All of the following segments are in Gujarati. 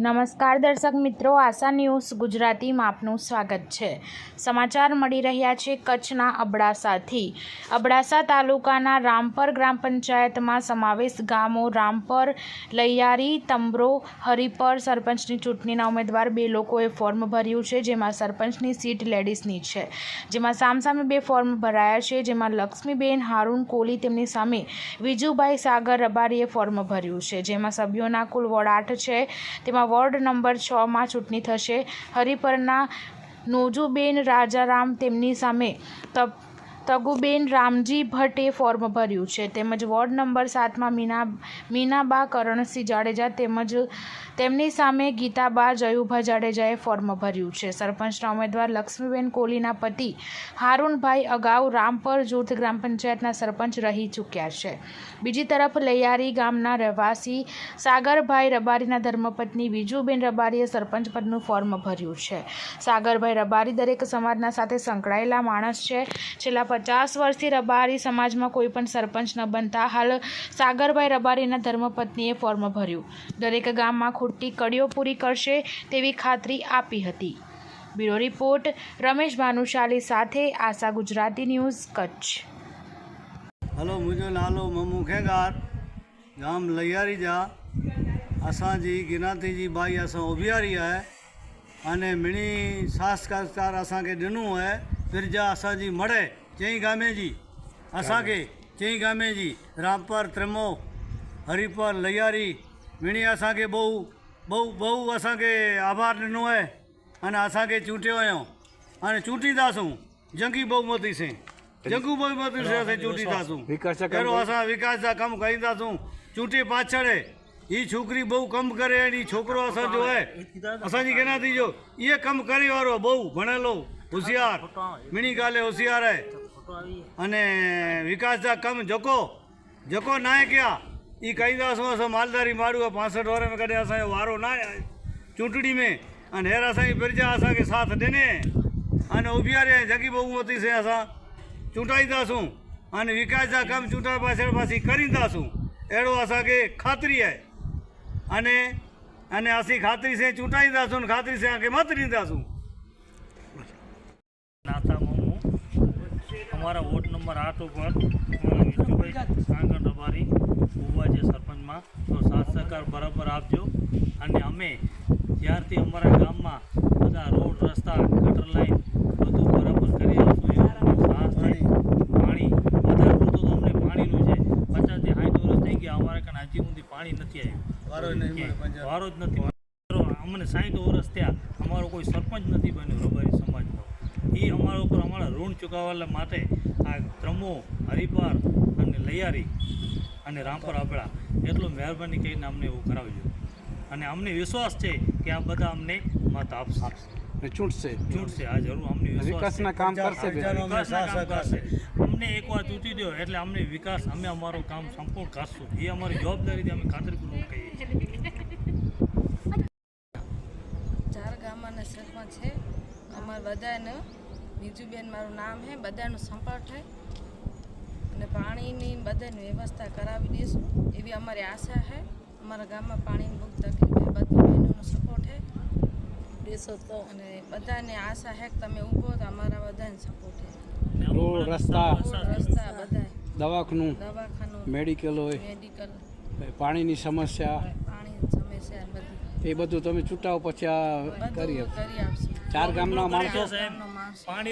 નમસ્કાર દર્શક મિત્રો, આશા ન્યૂઝ ગુજરાતીમાં આપનું સ્વાગત છે. સમાચાર મળી રહ્યા છે કચ્છના અબડાસાથી. અબડાસા તાલુકાના રામપર ગ્રામ પંચાયતમાં સમાવેશ ગામો રામપર, લૈયારી, તંબરો, હરિપર સરપંચની ચૂંટણીના ઉમેદવાર બે લોકોએ ફોર્મ ભર્યું છે, જેમાં સરપંચની સીટ લેડીઝની છે. જેમાં સામસામે બે ફોર્મ ભરાયા છે, જેમાં લક્ષ્મીબેન, હારૂન, કોલી તેમની સામે વિજુભાઈ સાગર રબારીએ ફોર્મ ભર્યું છે. જેમાં સભ્યોના કુલ વોર્ડ આઠ છે. તેમાં વોર્ડ નંબર છમાં ચૂંટણી થશે. હરિપરના નોજુબેન રાજારામ તેમની સામે તપ તગુબેન રામજી ભટ્ટે ફોર્મ ભર્યું છે. તેમજ વોર્ડ નંબર સાતમાં મીના, મીનાબા કરણસિંહ જાડેજા તેમજ તેમની સામે ગીતાબા જયુભા જાડેજાએ ફોર્મ ભર્યું છે. સરપંચના ઉમેદવાર લક્ષ્મીબેન કોહલીના પતિ હારૂનભાઈ અગાઉ રામપર જૂથ ગ્રામ પંચાયતના સરપંચ રહી ચૂક્યા છે. બીજી તરફ લૈયારી ગામના રહેવાસી સાગરભાઈ રબારીના ધર્મપત્ની બીજુબેન રબારીએ સરપંચ પદનું ફોર્મ ભર્યું છે. સાગરભાઈ રબારી દરેક સમાજના સાથે સંકળાયેલા માણસ છે. છેલ્લા પચાસ વર્ષથી રબારી સમાજમાં કોઈ પણ સરપંચ ન બનતા હાલ સાગરભાઈ રબારીના ધર્મપત્નીએ ફોર્મ ભર્યું દરેક ગામમાં ખૂટતી કડીઓ પૂરી કરશે તેવી ખાતરી આપી હતી બ્યુરો રિપોર્ટ રમેશ ભાનુશાલી સાથે આશા ગુજરાતી न्यूज़ कच्छ हलो मुंहिंजो नालो ममू खेंगार गाम लैयारी जा असांजी गिनाती जी बाई असां उबियारी आहे अने मिणी संस्कार असांखे ॾिनो आहे पिरजा असांजी मड़े चई गामे जी असांखे चई गामे जी रामपर त्रिमो हरिपर लैयारी मिणी असांखे बहु बहु बहु असांखे आभार ॾिनो आहे अने असांखे चूंटियो हुयो हाणे चूंटींदासूं जंगी बहुमती से जंगू बहुमती से असां चूंटींदासूं विकास जा कम अहिड़ो असां विकास जा कमु करींदासूं चूंटे पाछड़ ही छोकिरी बहु कमु करे ऐं ही छोकिरो असांजो आहे असांजी गिनाती जो इहे कमु करे वारो बहु भणियलो होशियार मिणी ॻाल्हि होशियार आहे अने विकास जा कमु जेको जेको न आहे कया ई कईंदासूं असां मालदारी माण्हू आहे पासठि वारे में कॾहिं असांजो वारो न आहे चूंटणी में अने हींअर असांजी बिरजा असांखे साथ ॾिने अने उबियारे जगी बहुमती से असां चूंटाईंदासूं अने विकास जा कमु चूंटा पाछड़ पासी करींदासूं अहिड़ो असांखे ख़ातिरी आहे अने अने असीं ख़ातिरी से चूंटाईंदासूं ख़ातिरी से असांखे मत ॾींदासूं અમારા વોર્ડ નંબર આઠ ઉપર વિષ્ણુભાઈ સાગર રબારી ઊભા છે સરપંચમાં. તો સાથ સહકાર બરાબર આપજો. અને અમે જ્યારથી અમારા ગામમાં બધા રોડ રસ્તા ગટર લાઈન બધું બરાબર કરી આપશું. એવું સાસ પાણી વધારે પૂરતું તો અમને પાણીનું છે. પચાસથી સાઠ વર્ષ થઈ ગયા અમારે કારણે હજી સુધી પાણી નથી આવ્યું. વારો જ નથી અમને સાઠ વર્ષ થયા. અમારો કોઈ સરપંચ નથી બન્યો રબારી સમાજનો એ અમારા ઉપર અમારા ઋણ ચૂકવવા માટે આ ત્રમો હરિપાર અને લૈયારી અને રામપર આપડા એટલું મહેરબાની કરીને અમને એવું કરાવજો. અને અમને વિશ્વાસ છે કે આ બધા અમને મત આપશે. ચૂંટશે. ચૂંટશે આ જરૂર અમને વિશ્વાસ વિકાસના કામ કરશે કરશે. અમને એકવાર ચૂંટી દો એટલે અમને વિકાસ અમે અમારું કામ સંપૂર્ણ કરશું. એ અમારી જવાબદારીથી અમે ખાતરીપૂર્વક કહીએ છીએ. ચાર ગામના સરપંચ છે. અમારા બધાને બીજુબેન મારું નામ છે બધાનું સંપર્ક છે અને પાણીની બધાની વ્યવસ્થા કરાવી દઈશું એવી અમારી આશા છે અમારા ગામમાં પાણીની બહુ તકલીફ છે બધું બહેનોનો સપોર્ટ છે દેશો તો. અને બધાને આશા છે કે તમે ઊભો તો અમારા બધાને સપોર્ટ છે રોડ રસ્તા રસ્તા બધા દવાખાનું દવાખાનું મેડિકલ હોય. મેડિકલ પાણીની સમસ્યા પાણીની સમસ્યા બધી. એ બધું તમે ચૂંટાવ પછી આ કરી કરી આપશું. ચાર ગામના માણસો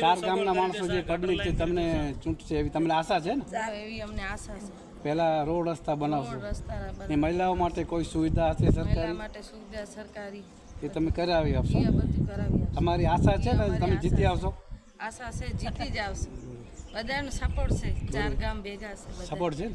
ચાર ગામના માણસો જે પબ્લિક છે તમને ચૂંટશે એવી તમને આશા છે ને? એવી અમને આશા છે. પહેલા રોડ રસ્તા બનાવશો. રસ્તા ને મહિલાઓ માટે કોઈ સુવિધા હશે સરકારી? માટે સુવિધા સરકારી. એ તમે કરાવી આપશો? તમારી આશા છે ને? તમે જીતી આવશો? આશા છે જીતી જ આવશો. બધાનો સપોર્ટ છે. ચાર ગામ ભેગા છે સપોર્ટ છે ને?